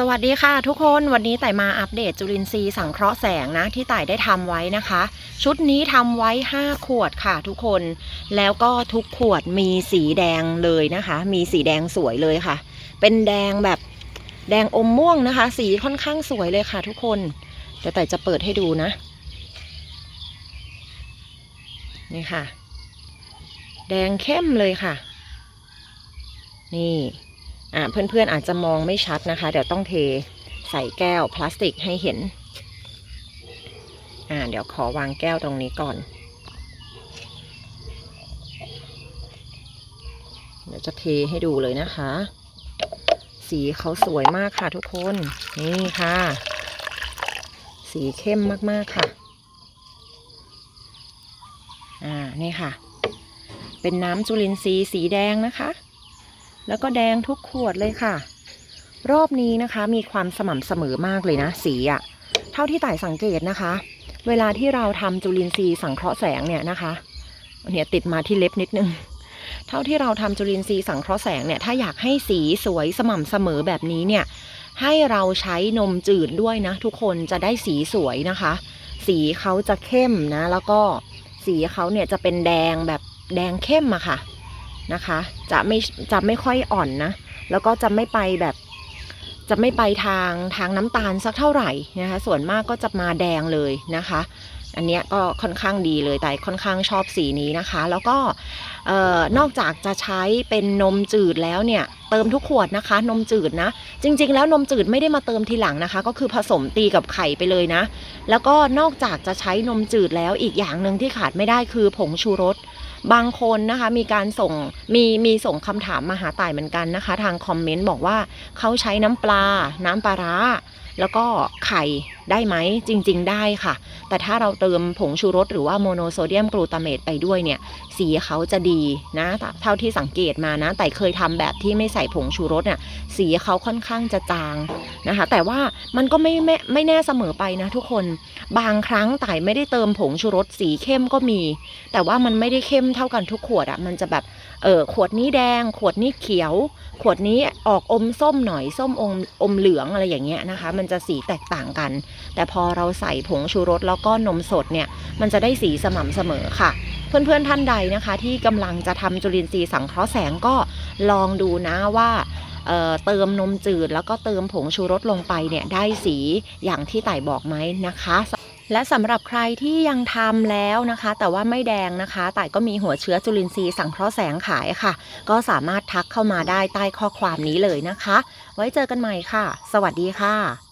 สวัสดีค่ะทุกคนวันนี้แต่มาอัปเดตจุลินทรีย์สังเคราะห์แสงนะที่แต่ได้ทำไว้นะคะ ชุดนี้ทำไว้ 5 ขวดค่ะทุกคน แล้วก็ทุกขวดมีสีแดงเลยนะคะ มีสีแดงสวยเลยค่ะ เป็นแดงแบบแดงอมม่วงนะคะ สีค่อนข้างสวยเลยค่ะทุกคนเดี๋ยวต่จะเปิดให้ดูนะนี่ค่ะ แดงเข้มเลยค่ะ นี่ อ่าเพื่อนๆอาจจะมองไม่ชัดนะคะ เดี๋ยวต้องเทใส่แก้วพลาสติกให้เห็น อ่า เดี๋ยวขอวางแก้วตรงนี้ก่อน เดี๋ยวจะเทให้ดูเลยนะคะ สีเขาสวยมากค่ะทุกคน นี่ค่ะ สีเข้มมากๆค่ะ อ่า นี่ค่ะ เป็นน้ำจุลินทรีย์สีแดงนะคะ แล้วก็แดงทุกขวดเลยค่ะ รอบนี้นะคะมีความสม่ำเสมอมากเลยนะ สีอะเท่าที่ต่ายสังเกตนะคะ เวลาที่เราทำจุลินทรีย์สังเคราะห์แสงเนี่ยนะคะเนี่ยติดมาที่เล็บนิดนึง เท่าที่เราทำจุลินทรีย์สังเคราะห์แสงเนี่ยถ้าอยากให้สีสวยสม่ำเสมอแบบนี้เนี่ยให้เราใช้นมจืดด้วยนะ ทุกคนจะได้สีสวยนะคะ สีเขาจะเข้มนะ แล้วก็สีเขาเนี่ยจะเป็นแดงแบบแดงเข้มอะค่ะ นะคะ จะไม่จะไม่ค่อยอ่อนนะ แล้วก็จะไม่ไปแบบ จะไม่ไปทางทางน้ำตาลสักเท่าไหร่นะคะ ส่วนมากก็จะมาแดงเลยนะคะ อันเนี้ยก็ค่อนข้างดีเลยแต่ค่อนข้างชอบสีนี้นะคะ แล้วก็นอกจากจะใช้เป็นนมจืดแล้วเนี่ย เติมทุกขวดนะคะ นมจืดนะ จริง ๆ แล้วนมจืดไม่ได้มาเติมทีหลังนะคะ ก็คือผสมตีกับไข่ไปเลยนะ แล้วก็นอกจากจะใช้นมจืดแล้วอีกอย่างหนึ่งที่ขาดไม่ได้คือผงชูรส บางคนนะคะมีการส่งมีมีส่งคำถามมาหาต่ายเหมือนกันนะคะ ทางคอมเมนต์บอกว่าเขาใช้น้ำปลา น้ำปลาร้า แล้วก็ไข่ ได้ไหมจริง ๆ ได้ค่ะ แต่ถ้าเราเติมผงชูรสหรือว่าโมโนโซเดียมกลูตาเมตไปด้วยเนี่ย สีเขาจะดีนะเท่าที่สังเกตมานะ แต่เคยทำแบบที่ไม่ใส่ผงชูรสเนี่ยสีเขาค่อนข้างจะจางนะคะ แต่ว่ามันก็ไม่ไม่ไม่แน่เสมอไปนะทุกคนบางครั้งต่ายไม่ได้เติมผงชูรสสีเข้มก็มี แต่ว่ามันไม่ได้เข้มเท่ากันทุกขวดอะมันจะแบบเออขวดนี้แดง ขวดนี้เขียว ขวดนี้ออกอมส้มหน่อยส้มอมอมเหลืองอะไรอย่างเงี้ยนะคะ มันจะสีแตกต่างกันแต่พอเราใส่ผงชูรสแล้วก็นมสดเนี่ยมันจะได้สีสม่ำเสมอค่ะ เพื่อนๆท่านใดนะคะ ที่กำลังจะทำจุลินทรีย์สังเคราะห์แสงก็ลองดูนะว่าเเติมนมจืดแล้วก็เติมผงชูรสลงไปเนี่ยได้สีอย่างที่ไต่บอกไหมนะคะและสำหรับใครที่ยังทำแล้วนะคะ แต่ว่าไม่แดงนะคะต่ก็มีหัวเชื้อจุลินทรีย์สังเคราะห์แสงขายค่ะ ก็สามารถทักเข้ามาได้ใต้ข้อความนี้เลยนะคะ ไว้เจอกันใหม่ค่ะ สวัสดีค่ะ